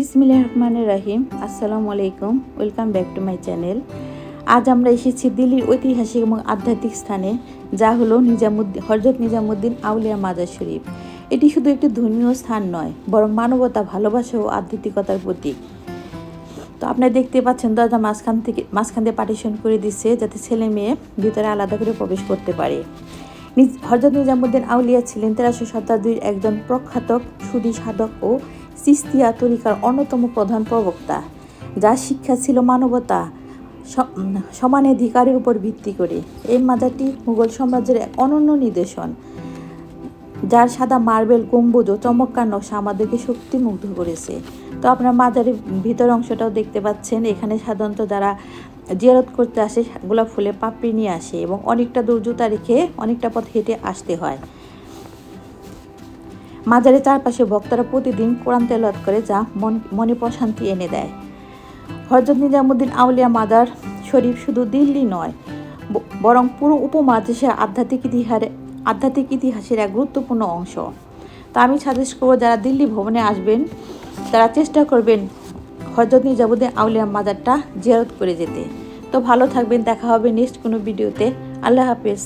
বিসমিল্লাহ রহমানের রাহিম আসসালামু আলাইকুম। Welcome back to my channel. আজ আমরা এসেছি দিল্লির ঐতিহাসিক এবং আধ্যাত্মিক স্থানে, যা হলো নিজামুদ্দিন হজরত নিজামুদ্দিন আউলিয়া মাজার শরীফ। এটি শুধু একটি ধর্মীয় স্থান নয়, বরং মানবতা, ভালোবাসা ও আধ্যাত্মিকতার প্রতীক। তো আপনারা দেখতে পাচ্ছেন দরজা মাঝখান থেকে মাঝখান দিয়ে পার্টিশন করে দিচ্ছে, যাতে ছেলে মেয়ে ভিতরে আলাদা করে প্রবেশ করতে পারে। হযরত নিজামুদ্দিন আউলিয়া ছিলেন তেরোশো শতাব্দীর একজন প্রখ্যাত সুদী সাধক ও সিস্তিয়া তরিকার অন্যতম প্রধান প্রবক্তা, যার শিক্ষা ছিল মানবতা সমানাধিকারের উপর ভিত্তি করে। এই মাজারটি মুঘল সাম্রাজ্যের এক অনন্য নিদর্শন, যার সাদা মার্বেল, গম্বুজ ও চমৎকার নকশা আমাদেরকে শক্তিমুগ্ধ করেছে। তো আপনার মাজারের ভিতর অংশটাও দেখতে পাচ্ছেন। এখানে সাধারণত যারা জিয়ারত করতে আসে, গোলাপ ফুলে পাপড়ি নিয়ে আসে এবং অনেকটা দূর জুতা রেখে অনেকটা পথ হেঁটে আসতে হয়। মাজারের চারপাশে ভক্তরা প্রতিদিন কোরআন তেলাওয়াত করে যা মন, মনে প্রশান্তি এনে দেয়। হজরত নিজামুদ্দিন আউলিয়া মাদার শরীফ শুধু দিল্লি নয় বরং পুরো উপমহাদেশের আধ্যাত্মিক ইতিহারে, আধ্যাত্মিক ইতিহাসের এক গুরুত্বপূর্ণ অংশ। তা আমি সাজেস্ট করব যারা দিল্লি ভ্রমণে আসবেন, তারা চেষ্টা করবেন হজরত নিজামুদ্দিন আউলিয়া মাজারটা জিয়ারত করে যেতে। তো ভালো থাকবেন, দেখা হবে নেক্সট কোনো ভিডিওতে আল্লাহ হাফেজ।